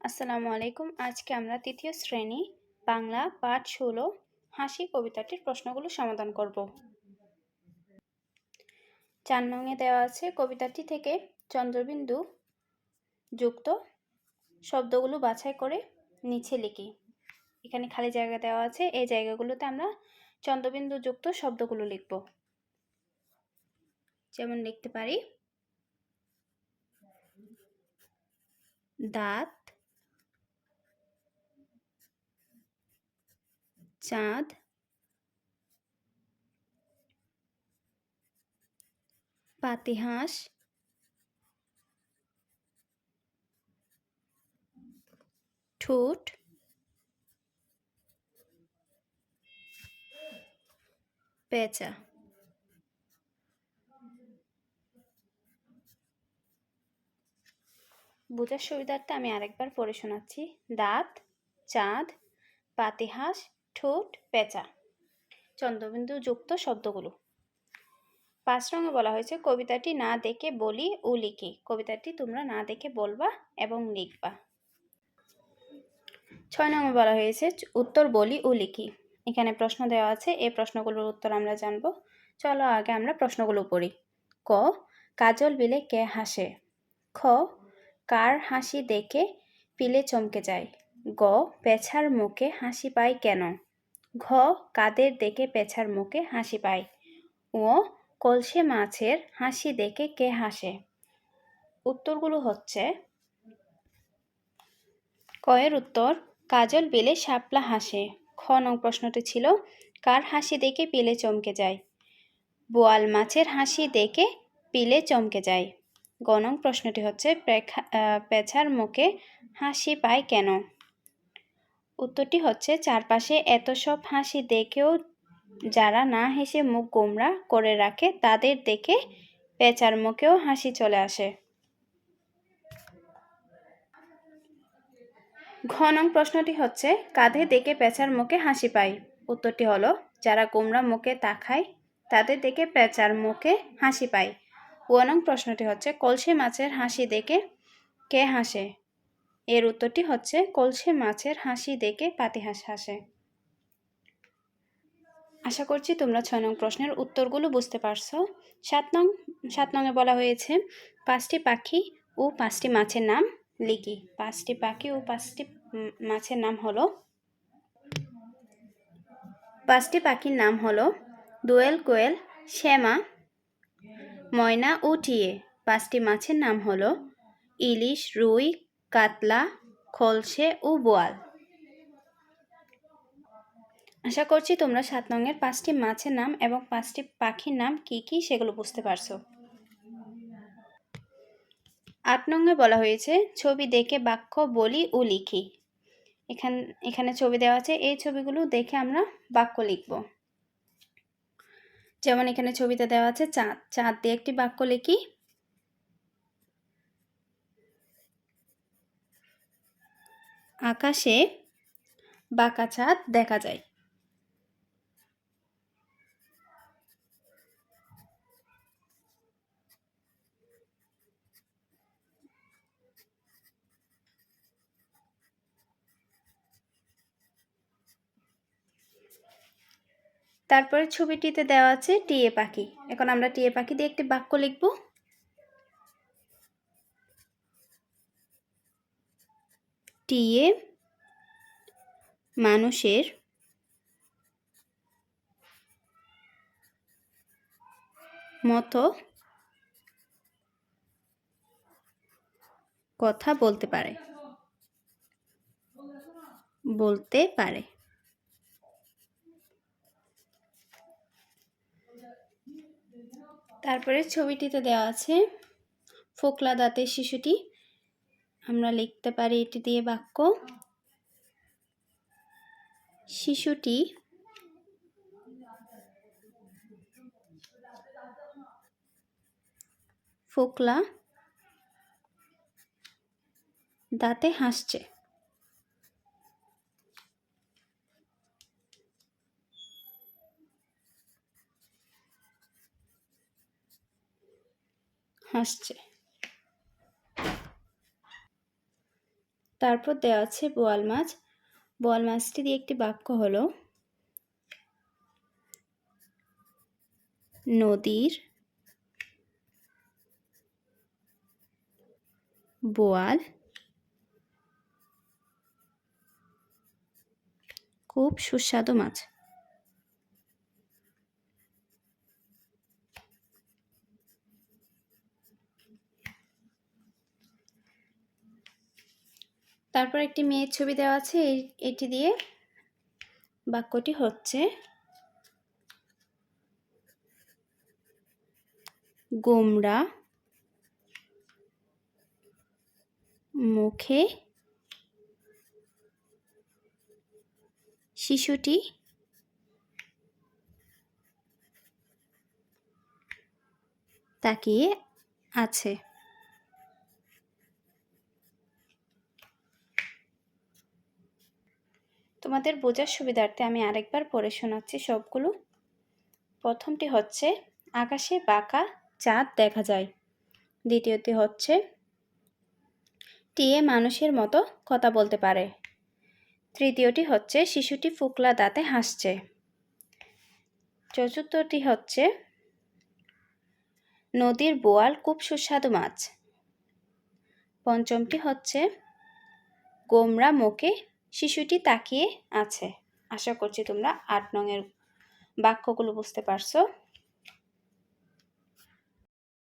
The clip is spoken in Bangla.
আসসালামু আলাইকুম। আজকে আমরা তৃতীয় শ্রেণি বাংলা পাঠ ষোলো হাসি কবিতাটির প্রশ্নগুলো সমাধান করব। চার নঙে দেওয়া আছে, কবিতাটি থেকে চন্দ্রবিন্দু যুক্ত শব্দগুলো বাছাই করে নিচে লিখি। এখানে খালি জায়গা দেওয়া আছে, এই জায়গাগুলোতে আমরা চন্দ্রবিন্দু যুক্ত শব্দগুলো লিখব। যেমন লিখতে পারি, দাঁত চাঁদ। পাতিহাঁস ঠোঁট। পেঁচা। বোঝার সুবিধার্থে আমি আরেকবার পড়ে শোনাচ্ছি। দাঁত চাঁদ পাতিহাঁস ঠোঁট পেঁচা। চন্দ্রবিন্দু যুক্ত শব্দগুলো। পাঁচ রঙে বলা হয়েছে, কবিতাটি না দেখে বলি ও লিখি। কবিতাটি তোমরা না দেখে বলবা এবং লিখবা। ছয় নম্বর বলা হয়েছে, উত্তর বলি ও লিখি। এখানে প্রশ্ন দেওয়া আছে এই প্রশ্নগুলোর উত্তর আমরা জানব। চলো আগে আমরা প্রশ্নগুলো পড়ি। ক, কাজল বিলে কে হাসে? খ, কার হাসি দেখে পিলে চমকে যায়? গ, পেছার মুখে হাসি পায় কেন? ঘ কাদের দেখে পেছার মুখে হাসি পায়। ও কলসে মাছের হাসি দেখে কে হাসে। উত্তরগুলো হচ্ছে কয়ের উত্তর, কাজল বিলে শাপলা হাসে। খ নং প্রশ্নটি ছিল, কার হাসি দেখে পিলে চমকে যায়? বোয়াল মাছের হাসি দেখে পিলে চমকে যায়। গণং প্রশ্নটি হচ্ছে পেছার মুখে হাসি পায় কেন? উত্তরটি হচ্ছে, চারপাশে এত সব হাসি দেখেও যারা না হেসে মুখ গোমরা করে রাখে, তাদের দেখে পেঁচার মুখেও হাসি চলে আসে। ঘনং প্রশ্নটি হচ্ছে, কাঁধে দেখে পেঁচার মুখে হাসি পায় উত্তরটি হলো, যারা গোমরা মুখে তাকায় তাদের দেখে পেঁচার মুখে হাসি পায় ওয়ানং প্রশ্নটি হচ্ছে, কলসি মাছের হাসি দেখে কে হাসে? এর উত্তরটি হচ্ছে কলসে মাছের হাসি দেখে পাতিহাঁস হাসে। আশা করছি তোমরা ছয় নং প্রশ্নের উত্তরগুলো বুঝতে পারছ। সাত নং, সাত নংয়ে বলা হয়েছে, পাঁচটি পাখি ও পাঁচটি মাছের নাম লিখি। পাঁচটি পাখি ও পাঁচটি মাছের নাম হলো, পাঁচটি পাখির নাম হলো, দোয়েল কোয়েল, শ্যামা, ময়না ও টিয়ে। পাঁচটি মাছের নাম হলো, ইলিশ, রুই কাতলা, খলসে ও বোয়াল। আশা করছি তোমরা সাত নঙের পাঁচটি মাছের নাম এবং পাঁচটি পাখির নাম কি কি সেগুলো বুঝতে পারছ। আট নঙ্গে বলা হয়েছে, ছবি দেখে বাক্য বলি ও লিখি। এখান, এখানে ছবি দেওয়া আছে, এই ছবিগুলো দেখে আমরা বাক্য লিখব। যেমন এখানে ছবিতে দেওয়া আছে চাঁদ চাঁদ দিয়ে একটি বাক্য লিখি আকাশে বাঁকা চাঁদ দেখা যায়। তারপরে ছবিটিতে দেওয়া আছে টিয়ে পাখি। এখন আমরা টিয়ে পাখি দিয়ে একটি বাক্য লিখব। টিয়ে মানুষের মতো কথা বলতে পারে। বলতে পারে। তারপরে ছবিটিতে দেওয়া আছে, ফোকলা দাঁতের শিশুটি আমরা লিখতে পারি এটি দিয়ে বাক্য শিশুটি ফোকলা দাঁতে হাসছে। হাসছে। তারপর দেওয়া আছে বোয়াল মাছ। বোয়াল মাছটি দিয়ে একটি বাক্য হল, নদীর বোয়াল খুব সুস্বাদু মাছ। তারপর একটি মেয়ের ছবি দেওয়া আছে এটি দিয়ে বাক্যটি হচ্ছে, গোমরা মুখে শিশুটি তাকিয়ে আছে। তোমাদের বোঝার সুবিধার্থে আমি আরেকবার পড়ে শোনাচ্ছি সবগুলো। প্রথমটি হচ্ছে, আকাশে বাঁকা চাঁদ দেখা যায়। দ্বিতীয়টি হচ্ছে, টিয়ে মানুষের মতো কথা বলতে পারে। তৃতীয়টি হচ্ছে, শিশুটি ফুকলা দাঁতে হাসছে। চতুর্থটি হচ্ছে, নদীর বোয়াল খুব সুস্বাদু মাছ। পঞ্চমটি হচ্ছে গোমরা মুখে শিশুটি তাকিয়ে আছে। আশা করছি তোমরা আট নংয়ের বাক্যগুলো বুঝতে পারছ।